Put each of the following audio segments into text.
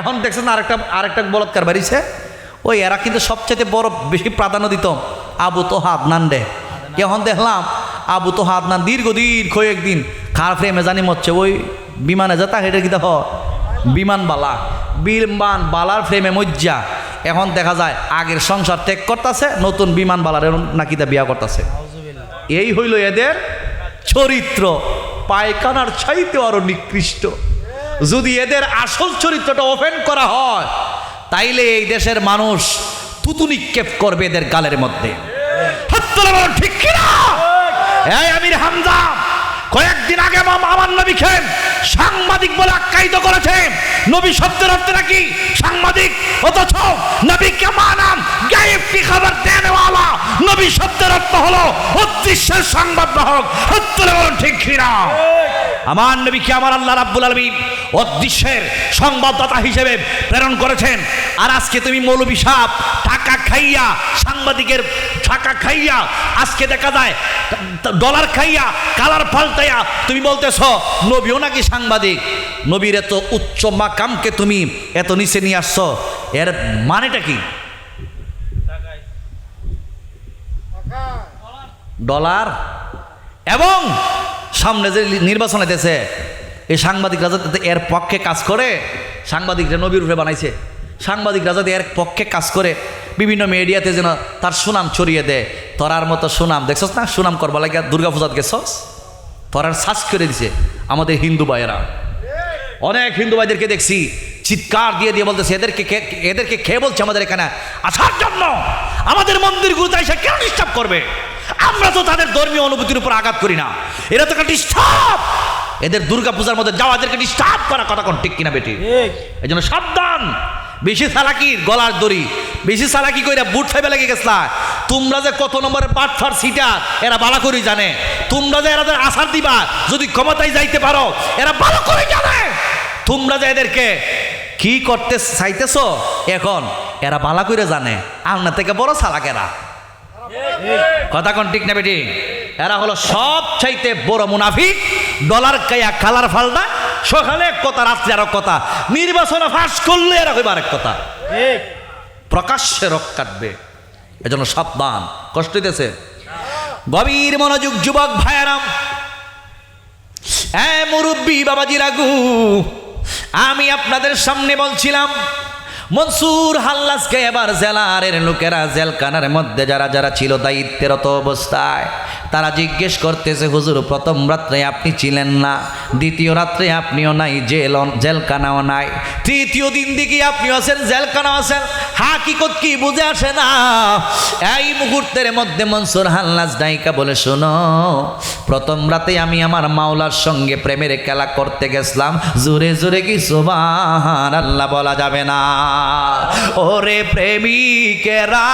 এখন দেখছেন আরেকটা আরেকটা বলৎকার বাড়িছে। ওই এরা কিন্তু সবচেয়ে বড়, বেশি প্রাধান্য দিত আবু তো হাদনান ডে এখন দেখলাম, আবু তো হাদনান দীর্ঘ একদিন খার ফ্রেমে জানি মরছে। ওই বিমানে যা তাকে কি দেখো, বিমান বালা, বিমান বালার ফ্রেমে মজ্জা। এখন দেখা যায়, আগের সংসার ত্যাগ করতেছে, নতুন বিমান বালার নাকিতা বিয়া করতেছে। এই হইল এদের চরিত্র, পায়খানার চাইতে আরও নিকৃষ্ট। যদি এদের আসল চরিত্রটা ওপেন করা হয়, তাইলে এই দেশের মানুষ তুতু নিক্ষেপ করবে এদের গালের মধ্যে। ঠিক কিনা এই আমির হামজা, কয়েকদিন আগে আমার নবী খেন সাংবাদিক বলে আখ্যায়িত করেছেন নবী শব্দের অর্থ নাকি? সাংবাদিক, অথচ নবী কেমানাম গায়েব কি খবর নবী শব্দের অর্থ হলো অদৃশ্যের সংবাদ বাহক। বলুন ঠিক কিনা আমার নবীকে আমার আল্লাহ রাব্বুল আলমিন অদৃশ্যের সংবাদদাতা হিসেবে প্রেরণ করেছেন। আর আজকে তুমি মৌলবী সাপ টাকা খাইয়া সাংবাদিকের টাকা খাইয়া আজকে দেখা যায় ডলার খাইয়া কালার পাল্টাইয়া তুমি বলতেছ নবীও নাকি সাংবাদিক? নবীর এত উচ্চ মাকামকে তুমি এত নিচে নিয়ে আসছো এর মানেটা কি? ডলার। এবং সামনে যে নির্বাচন হইতেছে, এই সাংবাদিকরা যাতে এর পক্ষে কাজ করে, সাংবাদিকরা নবীর রূপে বানাইছে। সাংবাদিকরা যাতে এর পক্ষে কাজ করে, বিভিন্ন মিডিয়াতে যেন তার সুনাম ছড়িয়ে দেয়। তোরার মতো সুনাম, দেখছস না? সুনাম করবা লাগে দুর্গা পূজাত গেছস? তোরার শ্বাস করে দিছে আমাদের হিন্দু ভাইয়েরা। অনেক হিন্দু ভাইদেরকে দেখছি চিৎকার দিয়ে দিয়ে বলতেছে, এদেরকে এদেরকে খেয়ে বলছে আমাদের এখানে আসার জন্য? আমাদের মন্দিরগুলোতে এসে কেন ডিস্টার্ব করবে? আমরা তো তাদের ধর্মীয় অনুভূতির উপর আঘাত করি না। এরা তো ডিস্টার্ব এদের দুর্গা পূজার মধ্যে যাওয়া এদেরকে ডিস্টার্ব করা কথা কোন ঠিক কিনা বেটি? এই জন্য সাবধান। বেশি সালাকির গলার দড়ি বেশি সালাকি কইরা বুট ফাইবে লেগে গেছলা। তোমরা যে কত নম্বরের পাটফার সিটার এরা ভালো করে জানে। তোমরা যে এরা আসার দিবা যদি ক্ষমতায় যাইতে পারো এরা ভালো করে জানে। তোমরা যে এদেরকে কি করতে চাইতেছ এখন এরা ভালো করে জানে। আপনার থেকে বড় সালাক এরা কথা কোন ঠিক না বেটি? এরা হলো সব চাইতে বড় মুনাফিক, ডলার কাইয়া কালার ফালদা, সকালে এক কথা, রাত্রে আর কথা, নির্বাচনে ফাঁস করলে এরা হইবার এক কথা। প্রকাশ্যে রক কাটবে। এজন্য সাবধান, কষ্ট দিতেছে গভীর মনোযোগ, যুবক ভাইয়ারাম। হ্যাঁ মুরব্বী বাবাজি রাগু আমি আপনাদের সামনে বলছিলাম মনসুর হাল্লাসকে এবার জেলারের লোকেরা জেলখানার মধ্যে যারা যারা ছিল দায়িত্বেরত অবস্থায়, তারা জিজ্ঞেস করতেছে, হুজুর, প্রথম রাত্রে আপনি ছিলেন না, দ্বিতীয় রাত্রে আপনিও নাই, জেল জেলখানাও নাই, তৃতীয় দিন দিকে আপনি আছেন, জেলখানাও আছেন, হাকিকত কি বুঝে আসে না? এই মুহূর্তের মধ্যে মনসুর হাল্লাস ডাইকা বলে, শোনো, প্রথম রাতে আমি আমার মাওলার সঙ্গে প্রেমের খেলা করতে গেছিলাম, জোরে জোরে কি সোবাহান আল্লাহ বলা যাবে না? ওরে প্রেমিকেরা,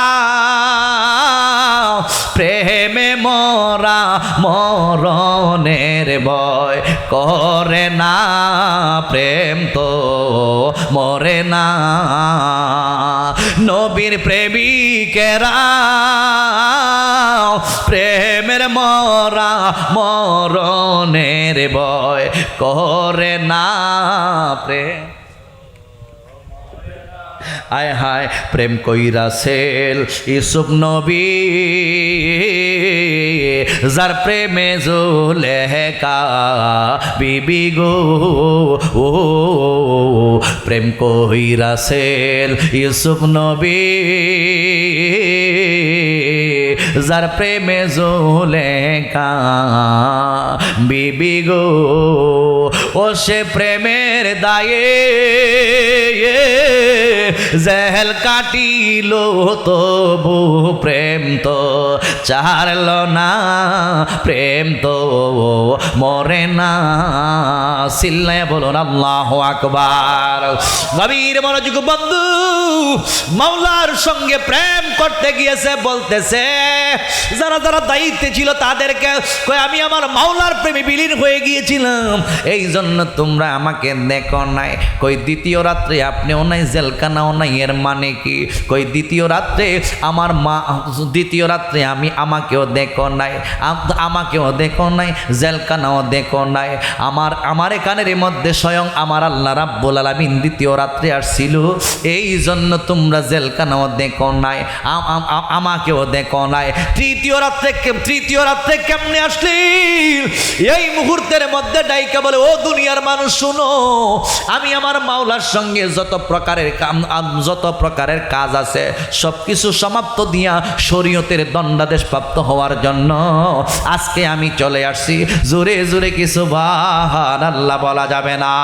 প্রেমে মরা মরণের ভয় করে না, প্রেম তো মরে না। নবীর প্রেমিকেরা, প্রেমের মরা মরণের ভয় করে না, প্রেম আয় হায় প্রেম কইরা সেল ইসুফ নবী। যার প্রেমে জুলেকা বিবি গো। ও, প্রেম কইরা সেল ইসুফ নবী। যার প্রেমে জুলেকা বিবি গো, ও সে প্রেমের দায়ে জেহেল কাটিল তবু প্রেম তো চারল না, প্রেম তো মরে না। সিল্লায় বলুন, আল্লাহ আকবার। গভীর মনোযোগ বন্ধু, মাওলার সঙ্গে প্রেম করতে গিয়েছে, বলতেছে যারা যারা দায়িত্বে ছিল তাদেরকে আমি আমার মাওলার প্রেমে বিলীন হয়ে গিয়েছিলাম। এই জন্য তোমরা আমাকে দেখো নাই। কই দ্বিতীয় রাত্রে আপনিও নাই, জেলখানাও নাই, এর মানে কি? কই দ্বিতীয় রাত্রে আমার মা, দ্বিতীয় রাত্রে আমি আমাকেও দেখো নাই আমাকেও দেখো নাই, জেলখানাও দেখো নাই। আমার আমার এখানের মধ্যে স্বয়ং আমার আল্লাহ রাব্বুল আলামিন দ্বিতীয় রাত্রে আসছিল। এই জন্য তোমরা জেলখানাও দেখো নাই, আম- আম- আম- আমাকেও দেখো নাই। তৃতীয় রাত্রে তৃতীয় রাত্রে কেমনে আসলি? এই মুহূর্তের মধ্যে ডাইকা বলে, ও দুনিয়ার মানুষ, শুনো, আমি আমার মাওলার সঙ্গে যত প্রকারের কাম যত প্রকারের কাজ আছে সব কিছু সমাপ্ত দিয়া শরীয়তের দণ্ডাদেশ প্রাপ্ত হওয়ার জন্য আজকে আমি চলে আসছি। জোরে জোরে কিছু বাহান আল্লাহ বলা যাবে না।